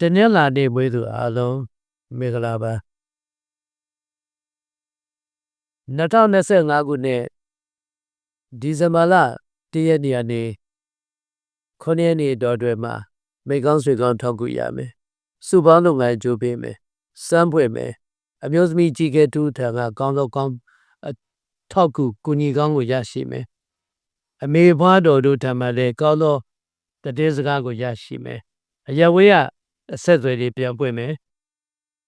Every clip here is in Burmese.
တနင်္လာနေ့မွေးသူအားလုံးမင်္ဂလာပါ2025ခုနှစ်ဒီဇင်ဘာလ1ရက်နေ့ကနေ9ရက်နေ့တော်တွင်မှာမိကောင်းဆွေကောင်းထောက်ကူရမယ်စုပေါင်းလုပ်ငန်းကြိုးပေးမယ်စမ်းပွေမယ်အမျိုးသမီးကြီးကဲတူထံကကောင်းသောကောင်းအထောက်ကူကုညီကောင်းကိုရရှိမယ်အမေဘွားတော်တို့ထံမှလည်းကောင်းသောတည်င်းစကားကိုရရှိမယ်အရဝေးက အဆက်အသွယ်တွေပြန်ပွင့်မယ်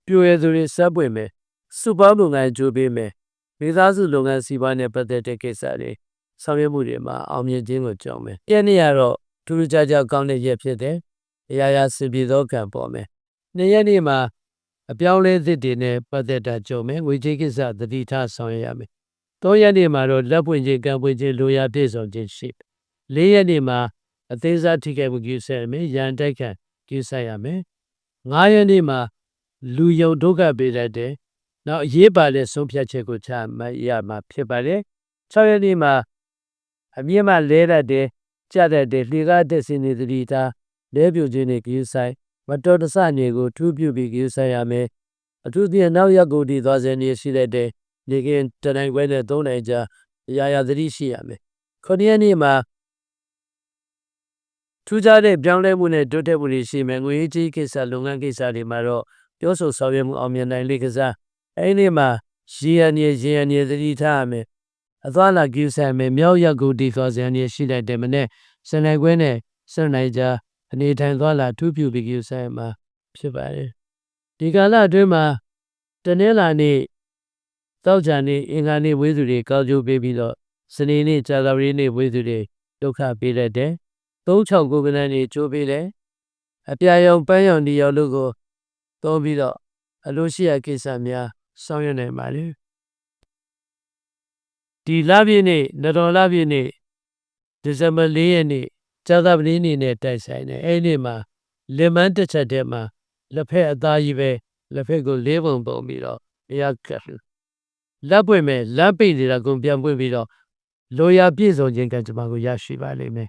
ပြိုရသူတွေဆက်ပွင့်မယ်စုပေါင်းလုပ်ငန်းကြိုးပေးမယ်မိသားစုလုပ်ငန်းစီးပွားနဲ့ပတ်သက်တဲ့ကိစ္စတွေဆောင်ရွက်မှုတွေမှာအောင်မြင်ခြင်းကိုကြောင်းမယ်။ရက်နေ့ကတော့ထူးထူးခြားခြားကောင်းတဲ့ရက်ဖြစ်တယ်။အရာရာစင်ပြေသောကံပေါ်မယ်။နေ့ရက်နေ့မှာအပြောင်းလဲသစ်တွေနဲ့ပတ်သက်တာကြုံမယ်။ငွေကြေးကိစ္စသတိထားဆောင်ရွက်ရမယ်။သုံးရက်နေ့မှာတော့လက်ပွင့်ခြင်းကံပွင့်ခြင်းလိုရာပြည့်စုံခြင်းရှိမယ်။လေးရက်နေ့မှာအသေးစားထိခိုက်မှုကိစ္စမယ်။ရန်တိုက်ခံကိစ္စရမယ်။ ငါးရက်နေ့မှာလူယုံဒုက္ခပေးတတ်တယ်။နောက်အရေးပါတဲ့ဆုံးဖြတ်ချက်ကိုချမှတ်ရမှာဖြစ်ပါတယ်။6ရက်နေ့မှာအမြင့်မှလဲတတ်တယ်ကြတတ်တယ်လှေကားတက်စင်းနေသတိထားလဲပြိုခြင်းတွေကိစ္စဆိုင်မတော်တဆနေကိုထူးပြုပြီးကိစ္စရမယ်။အထူးသဖြင့်နောက်ရက်ကိုဒီသွားစင်းနေရှိတဲ့တဲ့နေကင်းတနိုင်ခွဲနဲ့၃နိုင်ကြာအရာရာသတိရှိရမယ်။9ရက်နေ့မှာ ထူးခြားတဲ့ပြောင်းလဲမှုနဲ့တိုးတက်မှုတွေရှိမယ်ငွေကြေးကိစ္စလုပ်ငန်းကိစ္စတွေမှာတော့ပြောဆိုဆောင်ရွက်မှုအောင်မြင်နိုင်လေကစားအဲ့ဒီမှာရေရနေရေရနေသတိထားရမယ်အသွားလာကိစ္စမယ်မြောက်ရက်ကိုဒီသောဇန်နေရှိလိုက်တယ်မနဲ့စနေခွဲနဲ့စနေကြအနေထိုင်သွားလာထူးပြူပြီးကိစ္စမှာဖြစ်ပါတယ်ဒီကာလအတွင်းမှာတနင်္လာနေ့တောက်ကြနေ့အင်္ဂါနေ့ဝေးသူတွေကောက်ကျိုးပေးပြီးတော့စနေနေ့ကြာသပတေးနေ့ဝေးသူတွေဒုက္ခပေးတတ်တယ် 36ကိုကနန်းနေချိုးပေးတယ်အပြာရောင်ပန်းရောင်ဒီရောင်တို့ကိုသုံးပြီးတော့အလိုရှိရာကိစ္စများဆောင်ရွက်နိုင်ပါလေဒီလပြည့်နေ့နတော်လပြည့်နေ့ဒီဇင်ဘာ၄ရက်နေ့ကြာသပတေးနေ့နဲ့တိုက်ဆိုင်တယ်အဲ့ဒီမှာလင်မန်းတစ်ချက်တည်းမှာလက်ဖက်အသားကြီးပဲလက်ဖက်ကိုလေးပုံပုံပြီးတော့ဘုရားကလက်ပွင့်မဲ့လက်ပိတ်နေတာကိုပြန်ပွင့်ပြီးတော့လိုရာပြည့်စုံခြင်းကံကြမ္မာကိုရရှိပါလိမ့်မယ်